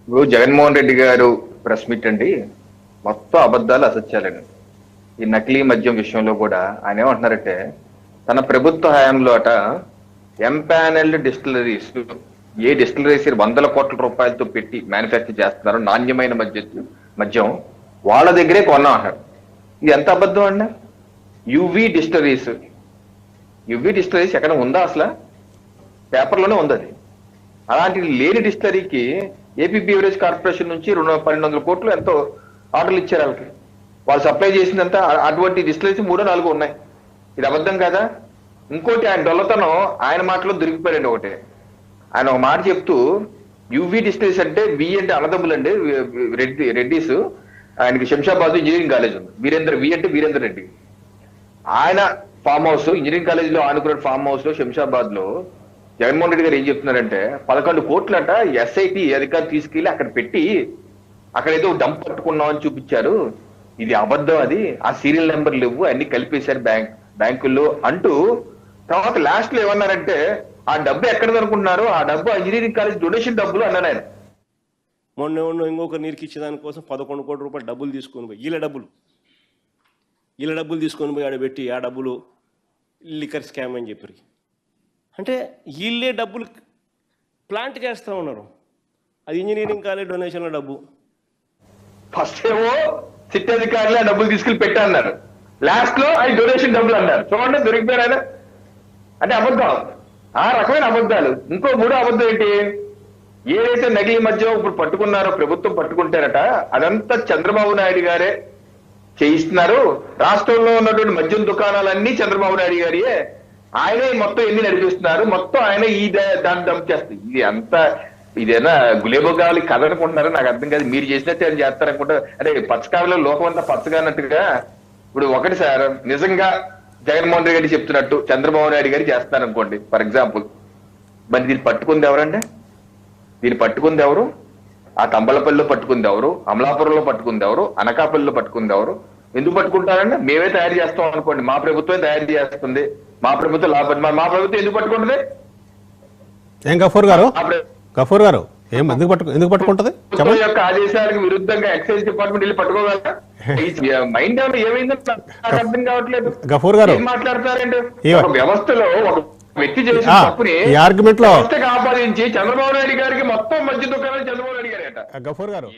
ఇప్పుడు జగన్మోహన్ రెడ్డి గారు press meet అండి. మొత్తం అబద్ధాలు అసత్యాలండి. ఈ నకిలీ మద్యం విషయంలో కూడా ఆయన ఏమంటున్నారంటే తన ప్రభుత్వ హయాంలో అట ఎంపానల్డ్ డిస్టిలరీస్ ఏ డిస్టిలరీస్ వందల కోట్ల రూపాయలతో పెట్టి మ్యానుఫ్యాక్చర్ చేస్తున్నారు నాణ్యమైన మద్యం మద్యం వాళ్ళ దగ్గరే కొన్నాం అంటారు ఇది ఎంత అబద్ధం అండి? UV distilleries. యువి డిస్టిలరీస్ ఎక్కడ ఉందా అసలు? పేపర్లోనే ఉంది అది. అలాంటి లేని డిస్టరీకి ఏపీ బీవరేజ్ కార్పొరేషన్ నుంచి రెండు పన్నెండు వందల కోట్లు ఎంతో ఆర్డర్లు ఇచ్చారు వాళ్ళకి. వాళ్ళు సప్లై చేసిందంతా అటువంటి డిస్టరీస్ మూడో నాలుగు ఉన్నాయి. ఇది అబద్ధం కదా? ఇంకోటి ఆయన డొల్లతనం ఆయన మాటలో దొరికిపోయారండి ఒకటి. ఆయన ఒక మాట చెప్తూ యువి డిస్టరీస్ అంటే బి అంటే అన్నదమ్ములు అండి రెడ్డి రెడ్డిస్. ఆయనకి శంషాబాద్ ఇంజనీరింగ్ కాలేజ్ ఉంది. వీరేంద్ర వి అంటే వీరేంద్ర రెడ్డి. ఆయన ఫామ్ హౌస్ ఇంజనీరింగ్ కాలేజ్లో ఆనుకున్న ఫామ్ హౌస్లో శంషాబాద్లో జగన్మోహన్ రెడ్డి గారు ఏం చెప్తున్నారంటే పదకొండు కోట్లంట ఎస్ఐటి అధికారులు తీసుకెళ్ళి అక్కడ పెట్టి అక్కడ ఏదో డంప్ పట్టుకున్నామని చూపించారు. ఇది అబద్ధం అది. ఆ సీరియల్ నెంబర్ లేవు అన్ని కలిపేశారు బ్యాంక్ బ్యాంకుల్లో అంటూ తర్వాత లాస్ట్లో ఏమన్నారంటే ఆ డబ్బు ఎక్కడ అనుకుంటున్నారు? ఆ డబ్బు ఇంజనీరింగ్ కాలేజ్ డొనేషన్ డబ్బులు అన్నారు ఆయన. మొన్న ఉన్న ఇంకొక నీరుకి ఇచ్చేదానికోసం పదకొండు కోట్ల రూపాయలు డబ్బులు తీసుకొని పోయి వీళ్ళ డబ్బులు. వీళ్ళ డబ్బులు తీసుకొని పోయి ఆడ పెట్టి ఆ డబ్బులు లిక్కర్ స్కామ్ అని చెప్పారు అంటే వీళ్ళే డబ్బులు ప్లాంట్ చేస్తూ ఉన్నారు. అది ఇంజనీరింగ్ కాలేజ్ డొనేషన్ల డబ్బు. ఫస్ట్ ఏమో సిటీ అధికారులు ఆ డబ్బులు తీసుకెళ్ళి పెట్టా అన్నారు లాస్ట్లో అది డొనేషన్ డబ్బులు అన్నారు. చూడండి దొరికిపోయారు ఆయన అంటే అబద్ధం ఆ రకమైన అబద్ధాలు. ఇంకో మూడో అబద్ధం ఏంటి? ఏదైతే నకిలీ మధ్య ఇప్పుడు పట్టుకున్నారో ప్రభుత్వం పట్టుకుంటారట అదంతా చంద్రబాబు నాయుడు గారే చేయిస్తున్నారు. రాష్ట్రంలో ఉన్నటువంటి మద్యం దుకాణాలన్నీ చంద్రబాబు నాయుడు గారియే ఆయనే మొత్తం ఎన్ని నడిపిస్తున్నారు? మొత్తం ఆయన ఈ దాన్ని డంప్ చేస్తుంది ఇది అంత ఇదేనా గులేబోగాలి కథ అనుకుంటున్నారో? నాకు అర్థం కాదు. మీరు చేసినట్టు ఆయన చేస్తారనుకుంటా. అంటే పచ్చకావిలో లోకం అంతా పచ్చగా అన్నట్టుగా ఇప్పుడు ఒకటి సార్ నిజంగా జగన్మోహన్ రెడ్డి గారు చెప్తున్నట్టు చంద్రబాబు నాయుడు గారు చేస్తున్నారు అనుకోండి ఫర్ ఎగ్జాంపుల్. మరి దీన్ని పట్టుకుంది ఎవరంటే దీన్ని పట్టుకుంది ఎవరు? ఆ తంబలపల్లిలో పట్టుకుంది ఎవరు? అమలాపురంలో పట్టుకుంది ఎవరు? అనకాపల్లిలో పట్టుకుంది ఎవరు? ఎందుకు పట్టుకుంటారండి మేమే తయారు చేస్తాం అనుకోండి. మా ప్రభుత్వమే తయారు చేస్తుంది. మా ప్రభుత్వం లాభం మా ప్రభుత్వం ఎందుకు పట్టుకుంటుంది? ఏం గఫూర్ గారు? గఫూర్ గారు ఏం ఎందుకు పట్టు ఎందుకు పట్టుకుంటుంది? చెప్పండి. యొక్క ఆదేశాలకు విరుద్ధంగా ఎక్సైజ్ డిపార్ట్మెంట్ వెళ్ళి పట్టుకోగలరా? మైండ్ ఏమైందో? నాకు అర్థం కావట్లేదు. గఫూర్ గారు. మాట్లాడతారండి వ్యవస్థలో ఒక వ్యక్తి చేసిన తప్పుని ఆర్గ్యుమెంట్లో ఆపాదించి చంద్రబాబు నాయుడు గారికి మొత్తం మధ్య దుకాణాలు చంద్రబాబు నాయుడు గారేట. గఫూర్ గారు.